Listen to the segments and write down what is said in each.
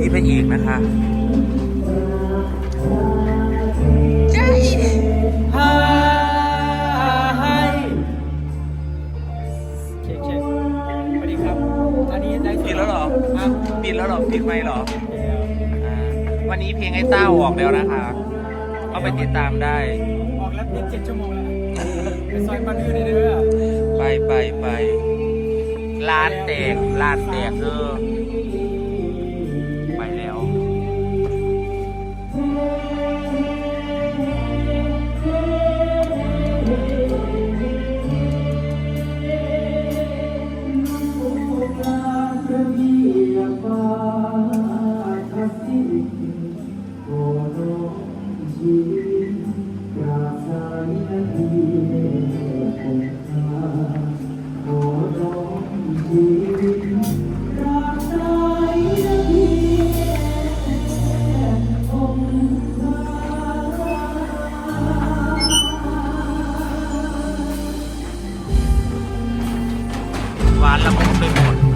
ที่พระเอกนะคะใช่ให้ให้เช็คเช็คสวัสดีครับอันนี้ได้ปิดแล้วเหรอครับปิดแล้วเหรอปิดไหมค์เหรอเดี๋ยวอ่าวันนี้เพลงไอ้เต้าออกแล้วนะคะก็ไปติดตามได้ ออกแล้วนี่เจ็ดชั่วโมงแล้วไปซอยปันอยู่ในเด้อไปไปไปร้านแตกร้านแตกเออ หวานละมุนไปหมด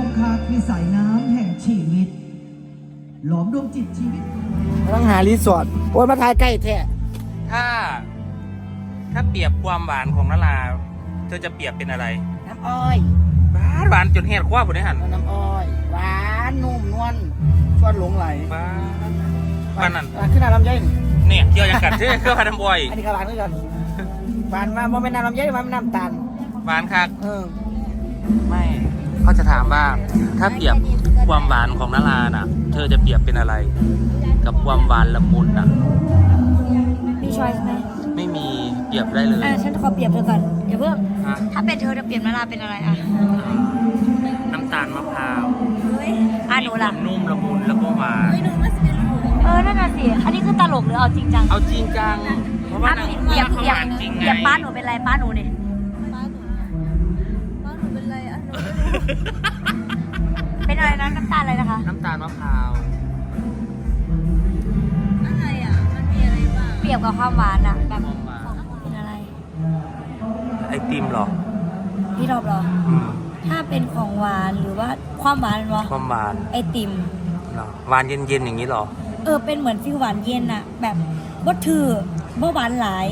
าคือสายน้ำแห่งชีวิต หลอมดวงจิตชีวิต ต้องหารีสอร์ทโอ้ยมาทายใกล้แท้ถ้า ถ้าเปรียบความหวานของนาราเธอจะเปรียบเป็นอะไรน้ำอ้อยหวานหวานจนแหดคว้าผมได้หันน้ำอ้อย หวานนุ่มนวลชวนหลงไหลหวานหวานนั่นหวานขึ้นน้ำลำไยนี่เนี่ยเกี่ยวยังกัดเชื่อเครื่องพันน้ำบ่อยอันนี้ก็หวานเหมือนกันหวานมาบ่เป็นน้ำลำไยหวานเป็นน้ำตาลหวานคักเออไม่ เขาจะถามว่าถ้าเปรียบความหวานของนาราน่ะ เธอจะเปรียบเป็นอะไร กับความหวานละมุนน่ะ มีช้อยส์ไหมไม่มีเปรียบได้เลยอะฉันขอเปรียบเธอก่อนอย่าเพิ่งฮะถ้าเป็นเธอจะเปรียบนาราเป็นอะไรอะน้ำตาลมะพร้าวเฮ้ยอะหนูล่ะนุ่มละมุนแล้วก็หวานเออนั่นน่ะสิอันนี้คือตลกหรือเอาจริงจังเอาจริงจังเพราะว่าอะนางเปรียบเขาเปรียบหวานจริงไงเปรียบป้าหนูเป็นอะไรป้าหนูเนี่ย เป็นอะไรนะน้ำตาลอะไรนะคะ น้ำตาลมะพร้าวเปรียบกับความหวานอะแบบความหวานเป็นอะไร ไอติมเหรอ พี่รอบเหรอ อืมถ้าเป็นของหวานหรือว่าความหวานวะความหวานไอติม เหรอหวานเย็นๆอย่างนี้เหรอ เออเป็นเหมือนฟิวหวานเย็นอะแบบบ่ถือบ่หวานหลาย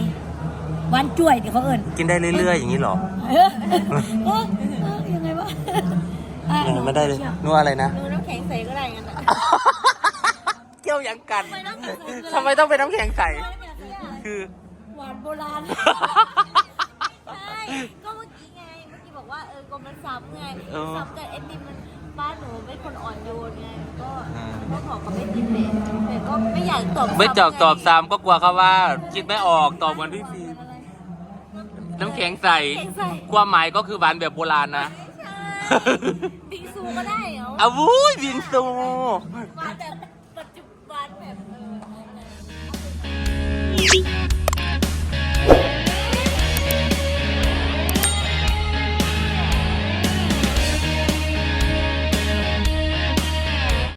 หวานจ่วยที่เขาเอิญกินได้เรื่อยๆอย่างนี้เหรอ เออเออเออยังไงวะอะเออไม่ได้เลยนัวอะไรนะหนูน้ำแข็งใสก็ได้งั้นอะเกี่ยวยังกันทำไมต้องเป็นน้ำแข็งใส คือหวานโบราณใช่ก็เมื่อกี้ไง เมื่อกี้บอกว่าเออกลมมันซ้ำไงเออซ้ำกับไอติมมันบ้านหนูเป็นคนอ่อนโยนไง ก็อ่าก็ขอกับไอติมเลยแต่ก็ไม่อยากตอบไม่จอบซ้ำงตอบซ้ำก็กลัวเขาว่าคิดไม่ออกตอบเหมือนพี่ฟิล์มน้ำแข็งใสแข็งใส ความหมายก็คือหวานแบบโบราณนะ บิงซูก็ได้เหรอ อาวุ้ยบินซู มาแต่